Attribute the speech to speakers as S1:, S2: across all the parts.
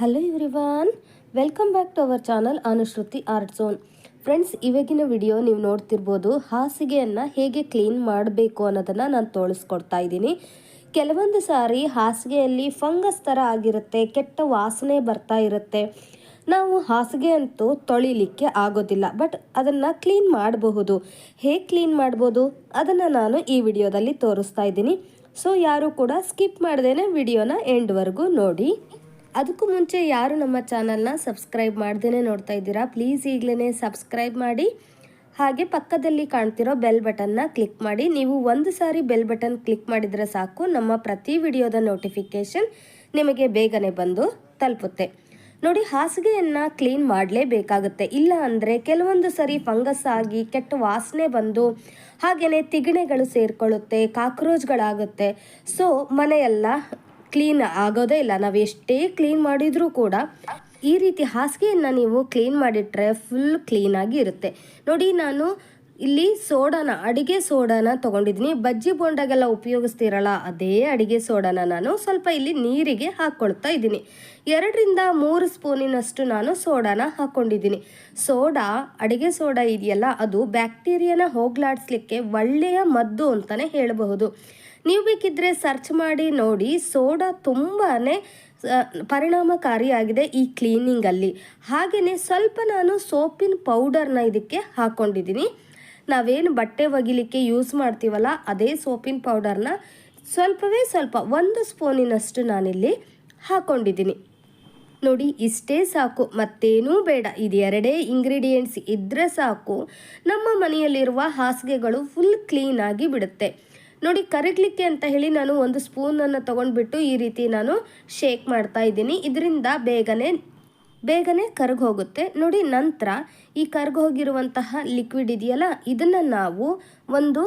S1: Hello everyone welcome back to our channel Anushruti art zone friends ಇವಾಗಿನ video ನೀವು ನೋಡ್ತಿರ್ಬೋದು ಹಾಸಿಗೆಯನ್ನು ಹೇಗೆ ಕ್ಲೀನ್ ಮಾಡಬೇಕು ಅನ್ನೋದನ್ನು ನಾನು ತೋರಿಸ್ಕೊಡ್ತಾ ಇದ್ದೀನಿ. ಕೆಲವೊಂದು ಸಾರಿ ಹಾಸಿಗೆಯಲ್ಲಿ ಫಂಗಸ್ ಥರ ಆಗಿರುತ್ತೆ, ಕೆಟ್ಟ ವಾಸನೆ ಬರ್ತಾ ಇರುತ್ತೆ. ನಾವು ಹಾಸಿಗೆ ಅಂತೂ ತೊಳಿಲಿಕ್ಕೆ ಆಗೋದಿಲ್ಲ ಬಟ್ ಅದನ್ನು ಕ್ಲೀನ್ ಮಾಡಬಹುದು. ಹೇಗೆ ಕ್ಲೀನ್ ಮಾಡ್ಬೋದು? ಅದನ್ನು ನಾನು ಈ ವಿಡಿಯೋದಲ್ಲಿ ತೋರಿಸ್ತಾ ಇದ್ದೀನಿ. ಸೊ ಯಾರು ಕೂಡ ಸ್ಕಿಪ್ ಮಾಡ್ದೇನೆ ವಿಡಿಯೋನ ಎಂಡ್ವರೆಗೂ ನೋಡಿ. ಅದಕ್ಕೂ ಮುಂಚೆ ಯಾರು ನಮ್ಮ ಚಾನಲ್ನ ಸಬ್ಸ್ಕ್ರೈಬ್ ಮಾಡ್ದೇ ನೋಡ್ತಾ ಇದ್ದೀರಾ ಪ್ಲೀಸ್ ಈಗಲೇ ಸಬ್ಸ್ಕ್ರೈಬ್ ಮಾಡಿ. ಹಾಗೆ ಪಕ್ಕದಲ್ಲಿ ಕಾಣ್ತಿರೋ ಬೆಲ್ ಬಟನ್ನ ಕ್ಲಿಕ್ ಮಾಡಿ. ನೀವು ಒಂದು ಸಾರಿ ಬೆಲ್ ಬಟನ್ ಕ್ಲಿಕ್ ಮಾಡಿದರೆ ಸಾಕು, ನಮ್ಮ ಪ್ರತಿ ವಿಡಿಯೋದ ನೋಟಿಫಿಕೇಷನ್ ನಿಮಗೆ ಬೇಗನೆ ಬಂದು ತಲುಪುತ್ತೆ. ನೋಡಿ, ಹಾಸಿಗೆಯನ್ನು ಕ್ಲೀನ್ ಮಾಡಲೇಬೇಕಾಗುತ್ತೆ. ಇಲ್ಲ ಅಂದರೆ ಕೆಲವೊಂದು ಸರಿ ಫಂಗಸ್ ಆಗಿ ಕೆಟ್ಟ ವಾಸನೆ ಬಂದು ಹಾಗೆಯೇ ತಿಗಣೆಗಳು ಸೇರಿಕೊಳ್ಳುತ್ತೆ ಕಾಕ್ರೋಚ್ಗಳಾಗುತ್ತೆ ಸೊ ಮನೆಯೆಲ್ಲ ಕ್ಲೀನ್ ಆಗೋದೇ ಇಲ್ಲ. ನಾವು ಎಷ್ಟೇ ಕ್ಲೀನ್ ಮಾಡಿದರೂ ಕೂಡ ಈ ರೀತಿ ಹಾಸಿಗೆಯನ್ನು ನೀವು ಕ್ಲೀನ್ ಮಾಡಿಟ್ರೆ ಫುಲ್ ಕ್ಲೀನಾಗಿ ಇರುತ್ತೆ. ನೋಡಿ, ನಾನು ಇಲ್ಲಿ ಸೋಡಾನ, ಅಡಿಗೆ ಸೋಡಾನ ತಗೊಂಡಿದ್ದೀನಿ. ಬಜ್ಜಿ ಬೋಂಡಾಗೆಲ್ಲ ಉಪಯೋಗಿಸ್ತೀರಲ್ಲ, ಅದೇ ಅಡಿಗೆ ಸೋಡಾನ ನಾನು ಸ್ವಲ್ಪ ಇಲ್ಲಿ ನೀರಿಗೆ ಹಾಕ್ಕೊಳ್ತಾ ಇದ್ದೀನಿ. ಎರಡರಿಂದ ಮೂರು ಸ್ಪೂನಿನಷ್ಟು ನಾನು ಸೋಡಾನ ಹಾಕ್ಕೊಂಡಿದ್ದೀನಿ ಸೋಡಾ, ಅಡಿಗೆ ಸೋಡಾ ಇದೆಯಲ್ಲ, ಅದು ಬ್ಯಾಕ್ಟೀರಿಯಾನ ಹೋಗ್ಲಾಡಿಸ್ಲಿಕ್ಕೆ ಒಳ್ಳೆಯ ಮದ್ದು ಅಂತಲೇ ಹೇಳಬಹುದು. ನೀವು ಬೇಕಿದ್ದರೆ ಸರ್ಚ್ ಮಾಡಿ ನೋಡಿ, ಸೋಡಾ ತುಂಬಾ ಪರಿಣಾಮಕಾರಿಯಾಗಿದೆ ಈ ಕ್ಲೀನಿಂಗಲ್ಲಿ ಹಾಗೆಯೇ ಸ್ವಲ್ಪ ನಾನು ಸೋಪಿನ ಪೌಡರ್ನ ಇದಕ್ಕೆ ಹಾಕ್ಕೊಂಡಿದ್ದೀನಿ ನಾವೇನು ಬಟ್ಟೆ ಒಗಿಲಿಕ್ಕೆ ಯೂಸ್ ಮಾಡ್ತೀವಲ್ಲ, ಅದೇ ಸೋಪಿನ ಪೌಡರ್ನ ಸ್ವಲ್ಪವೇ ಸ್ವಲ್ಪ, ಒಂದು ಸ್ಪೂನಿನಷ್ಟು ನಾನಿಲ್ಲಿ ಹಾಕ್ಕೊಂಡಿದ್ದೀನಿ ನೋಡಿ, ಇಷ್ಟೇ ಸಾಕು, ಮತ್ತೇನೂ ಬೇಡ. ಇದು ಎರಡೇ ಇಂಗ್ರೀಡಿಯೆಂಟ್ಸ್ ಇದ್ದರೆ ಸಾಕು. ನಮ್ಮ ಮನೆಯಲ್ಲಿರುವ ಹಾಸಿಗೆಗಳು ಫುಲ್ ಕ್ಲೀನಾಗಿ ಬಿಡುತ್ತೆ. ನೋಡಿ ಕರಗಲಿಕ್ಕೆ ಅಂತ ಹೇಳಿ ನಾನು ಒಂದು ಸ್ಪೂನನ್ನು ತೊಗೊಂಡ್ಬಿಟ್ಟು ಈ ರೀತಿ ನಾನು ಶೇಕ್ ಮಾಡ್ತಾ ಇದ್ದೀನಿ. ಇದರಿಂದ ಬೇಗನೆ ಬೇಗನೆ ಕರಗೋಗುತ್ತೆ ನೋಡಿ ನಂತರ ಈ ಕರ್ಗೋಗಿರುವಂತಹ ಲಿಕ್ವಿಡ್ ಇದೆಯಲ್ಲ, ಇದನ್ನು ನಾವು ಒಂದು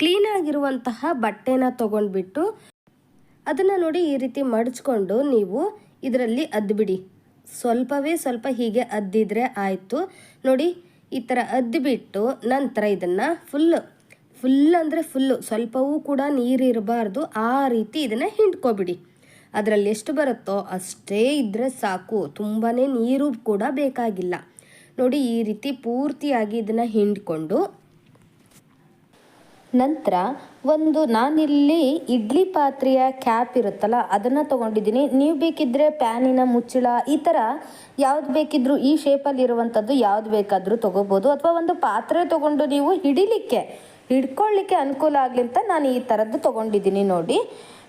S1: ಕ್ಲೀನಾಗಿರುವಂತಹ ಬಟ್ಟೆನ ತೊಗೊಂಡ್ಬಿಟ್ಟು ಅದನ್ನು ನೋಡಿ ಈ ರೀತಿ ಮಡಚ್ಕೊಂಡು ನೀವು ಇದರಲ್ಲಿ ಅದ್ಬಿಡಿ. ಸ್ವಲ್ಪವೇ ಸ್ವಲ್ಪ ಹೀಗೆ ಅದ್ದಿದ್ರೆ ಆಯಿತು. ನೋಡಿ ಈ ಥರ ಅದ್ದಿಬಿಟ್ಟು ನಂತರ ಇದನ್ನು ಫುಲ್ಲು ಫುಲ್ ಅಂದರೆ ಫುಲ್ಲು ಸ್ವಲ್ಪವೂ ಕೂಡ ನೀರು ಇರಬಾರ್ದು. ಆ ರೀತಿ ಇದನ್ನು ಹಿಂಡ್ಕೊಬಿಡಿ. ಅದರಲ್ಲಿ ಎಷ್ಟು ಬರುತ್ತೋ ಅಷ್ಟೇ ಇದ್ದರೆ ಸಾಕು. ತುಂಬಾ ನೀರು ಕೂಡ ಬೇಕಾಗಿಲ್ಲ. ನೋಡಿ, ಈ ರೀತಿ ಪೂರ್ತಿಯಾಗಿ ಇದನ್ನು ಹಿಂಡ್ಕೊಂಡು ನಂತರ ಒಂದು ನಾನಿಲ್ಲಿ ಇಡ್ಲಿ ಪಾತ್ರೆಯ ಕ್ಯಾಪ್ ಇರುತ್ತಲ್ಲ, ಅದನ್ನು ತೊಗೊಂಡಿದ್ದೀನಿ. ನೀವು ಬೇಕಿದ್ದರೆ ಪ್ಯಾನಿನ ಮುಚ್ಚಳ, ಈ ಥರ ಯಾವ್ದು ಬೇಕಿದ್ರೂ ಈ ಶೇಪಲ್ಲಿ ಇರುವಂಥದ್ದು ಯಾವ್ದು ಬೇಕಾದರೂ ತೊಗೋಬೋದು. ಅಥವಾ ಒಂದು ಪಾತ್ರೆ ತೊಗೊಂಡು ನೀವು ಹಿಡಿಲಿಕ್ಕೆ ಹಿಡ್ಕೊಳ್ಳಿಕ್ಕೆ ಅನುಕೂಲ ಆಗಲಿ ಅಂತ ನಾನು ಈ ಥರದ್ದು ತೊಗೊಂಡಿದ್ದೀನಿ ನೋಡಿ.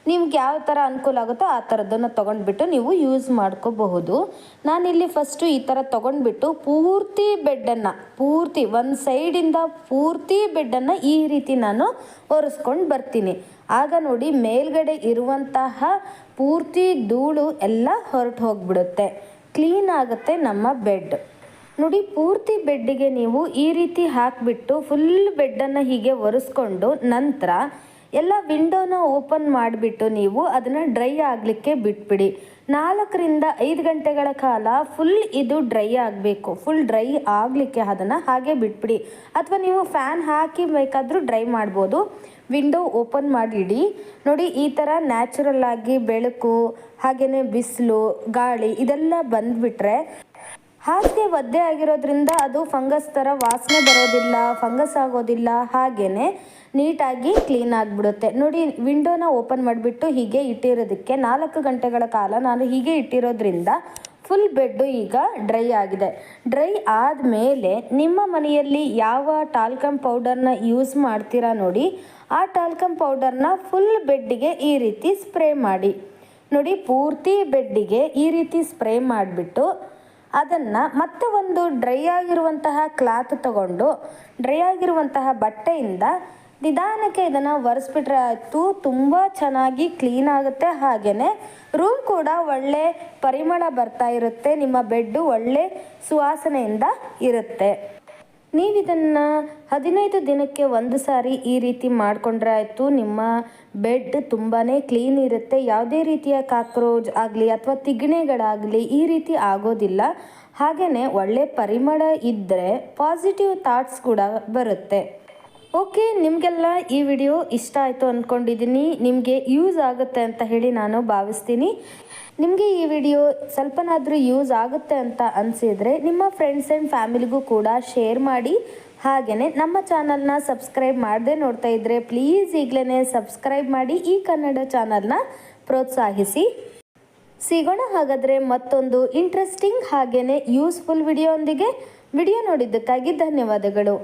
S1: ನಿಮ್ಗೆ ಯಾವ ಥರ ಅನುಕೂಲ ಆಗುತ್ತೋ ಆ ಥರದ್ದನ್ನು ತೊಗೊಂಡ್ಬಿಟ್ಟು ನೀವು ಯೂಸ್ ಮಾಡ್ಕೋಬಹುದು. ನಾನಿಲ್ಲಿ ಫಸ್ಟು ಈ ಥರ ತೊಗೊಂಡ್ಬಿಟ್ಟು ಪೂರ್ತಿ ಬೆಡ್ಡನ್ನು, ಪೂರ್ತಿ ಒಂದು ಸೈಡಿಂದ ಪೂರ್ತಿ ಬೆಡ್ಡನ್ನು ಈ ರೀತಿ ನಾನು ಒರೆಸ್ಕೊಂಡು ಬರ್ತೀನಿ. ಆಗ ನೋಡಿ ಮೇಲ್ಗಡೆ ಇರುವಂತಹ ಪೂರ್ತಿ ಧೂಳು ಎಲ್ಲ ಹೊರಟು ಹೋಗ್ಬಿಡುತ್ತೆ. ಕ್ಲೀನ್ ಆಗುತ್ತೆ ನಮ್ಮ ಬೆಡ್. ನೋಡಿ, ಪೂರ್ತಿ ಬೆಡ್ಡಿಗೆ ನೀವು ಈ ರೀತಿ ಹಾಕಿಬಿಟ್ಟು ಫುಲ್ ಬೆಡ್ಡನ್ನು ಹೀಗೆ ಒರೆಸ್ಕೊಂಡು ನಂತರ ಎಲ್ಲ ವಿಂಡೋನ ಓಪನ್ ಮಾಡಿಬಿಟ್ಟು ನೀವು ಅದನ್ನು ಡ್ರೈ ಆಗಲಿಕ್ಕೆ ಬಿಟ್ಬಿಡಿ. ನಾಲ್ಕರಿಂದ ಐದು ಗಂಟೆಗಳ ಕಾಲ ಫುಲ್ ಇದು ಡ್ರೈ ಆಗಬೇಕು. ಫುಲ್ ಡ್ರೈ ಆಗಲಿಕ್ಕೆ ಅದನ್ನು ಹಾಗೆ ಬಿಟ್ಬಿಡಿ. ಅಥವಾ ನೀವು ಫ್ಯಾನ್ ಹಾಕಿ ಬೇಕಾದರೂ ಡ್ರೈ ಮಾಡ್ಬೋದು. ವಿಂಡೋ ಓಪನ್ ಮಾಡಿಡಿ. ನೋಡಿ, ಈ ಥರ ನ್ಯಾಚುರಲ್ ಆಗಿ ಬೆಳಕು ಹಾಗೆಯೇ ಬಿಸಿಲು, ಗಾಳಿ ಇದೆಲ್ಲ ಬಂದುಬಿಟ್ರೆ ಹಾಸಿಗೆ ಒದ್ದೆ ಆಗಿರೋದ್ರಿಂದ ಅದು ಫಂಗಸ್ ಥರ ವಾಸನೆ ಬರೋದಿಲ್ಲ, ಫಂಗಸ್ ಆಗೋದಿಲ್ಲ ಹಾಗೆಯೇ ನೀಟಾಗಿ ಕ್ಲೀನ್ ಆಗಿಬಿಡುತ್ತೆ. ನೋಡಿ, ವಿಂಡೋನ ಓಪನ್ ಮಾಡಿಬಿಟ್ಟು ಹೀಗೆ ಇಟ್ಟಿರೋದಕ್ಕೆ ನಾಲ್ಕು ಗಂಟೆಗಳ ಕಾಲ ನಾನು ಹೀಗೆ ಇಟ್ಟಿರೋದ್ರಿಂದ ಫುಲ್ ಬೆಡ್ಡು ಈಗ ಡ್ರೈ ಆಗಿದೆ. ಡ್ರೈ ಆದಮೇಲೆ ನಿಮ್ಮ ಮನೆಯಲ್ಲಿ ಯಾವ ಟಾಲ್ಕಮ್ ಪೌಡರ್ನ ಯೂಸ್ ಮಾಡ್ತೀರಾ ನೋಡಿ, ಆ ಟಾಲ್ಕಮ್ ಪೌಡರ್ನ ಫುಲ್ ಬೆಡ್ಡಿಗೆ ಈ ರೀತಿ ಸ್ಪ್ರೇ ಮಾಡಿ. ನೋಡಿ, ಪೂರ್ತಿ ಬೆಡ್ಡಿಗೆ ಈ ರೀತಿ ಸ್ಪ್ರೇ ಮಾಡಿಬಿಟ್ಟು ಅದನ್ನು ಮತ್ತೆ ಒಂದು ಡ್ರೈ ಆಗಿರುವಂತಹ ಕ್ಲಾತ್ ತಗೊಂಡು ಡ್ರೈ ಆಗಿರುವಂತಹ ಬಟ್ಟೆಯಿಂದ ನಿಧಾನಕ್ಕೆ ಇದನ್ನು ಒರೆಸ್ಬಿಟ್ರೆ ಆಯಿತು. ತುಂಬ ಚೆನ್ನಾಗಿ ಕ್ಲೀನ್ ಆಗುತ್ತೆ. ಹಾಗೆಯೇ ರೂಮ್ ಕೂಡ ಒಳ್ಳೆ ಪರಿಮಳ ಬರ್ತಾ ಇರುತ್ತೆ. ನಿಮ್ಮ ಬೆಡ್ಡು ಒಳ್ಳೆ ಸುವಾಸನೆಯಿಂದ ಇರುತ್ತೆ. ನೀವು ಇದನ್ನು ಹದಿನೈದು ದಿನಕ್ಕೆ ಒಂದು ಸಾರಿ ಈ ರೀತಿ ಮಾಡಿಕೊಂಡ್ರೆ ಆಯಿತು. ನಿಮ್ಮ ಬೆಡ್ ತುಂಬಾ ಕ್ಲೀನ್ ಇರುತ್ತೆ. ಯಾವುದೇ ರೀತಿಯ ಕಾಕ್ರೋಚ್ ಆಗಲಿ ಅಥವಾ ತಿಗಣೆಗಳಾಗಲಿ ಈ ರೀತಿ ಆಗೋದಿಲ್ಲ. ಹಾಗೆಯೇ ಒಳ್ಳೆ ಪರಿಮಳ ಇದ್ದರೆ ಪಾಸಿಟಿವ್ ಥಾಟ್ಸ್ ಕೂಡ ಬರುತ್ತೆ. ಓಕೆ, ನಿಮಗೆಲ್ಲ ಈ ವಿಡಿಯೋ ಇಷ್ಟ ಆಯಿತು ಅಂದ್ಕೊಂಡಿದ್ದೀನಿ ನಿಮಗೆ ಯೂಸ್ ಆಗುತ್ತೆ ಅಂತ ಹೇಳಿ ನಾನು ಭಾವಿಸ್ತೀನಿ. ನಿಮಗೆ ಈ ವಿಡಿಯೋ ಸ್ವಲ್ಪನಾದರೂ ಯೂಸ್ ಆಗುತ್ತೆ ಅಂತ ಅನಿಸಿದರೆ ನಿಮ್ಮ ಫ್ರೆಂಡ್ಸ್ ಆ್ಯಂಡ್ ಫ್ಯಾಮಿಲಿಗೂ ಕೂಡ ಶೇರ್ ಮಾಡಿ. ಹಾಗೆಯೇ ನಮ್ಮ ಚಾನಲ್ನ ಸಬ್ಸ್ಕ್ರೈಬ್ ಮಾಡದೆ ನೋಡ್ತಾ ಇದ್ದರೆ ಪ್ಲೀಸ್ ಈಗಲೇ ಸಬ್ಸ್ಕ್ರೈಬ್ ಮಾಡಿ ಈ ಕನ್ನಡ ಚಾನಲ್ನ ಪ್ರೋತ್ಸಾಹಿಸಿ. ಸಿಗೋಣ ಹಾಗಾದರೆ ಮತ್ತೊಂದು ಇಂಟ್ರೆಸ್ಟಿಂಗ್ ಹಾಗೆಯೇ ಯೂಸ್ಫುಲ್ ವಿಡಿಯೋ ವಿಡಿಯೋ ನೋಡಿದ್ದಕ್ಕಾಗಿ ಧನ್ಯವಾದಗಳು.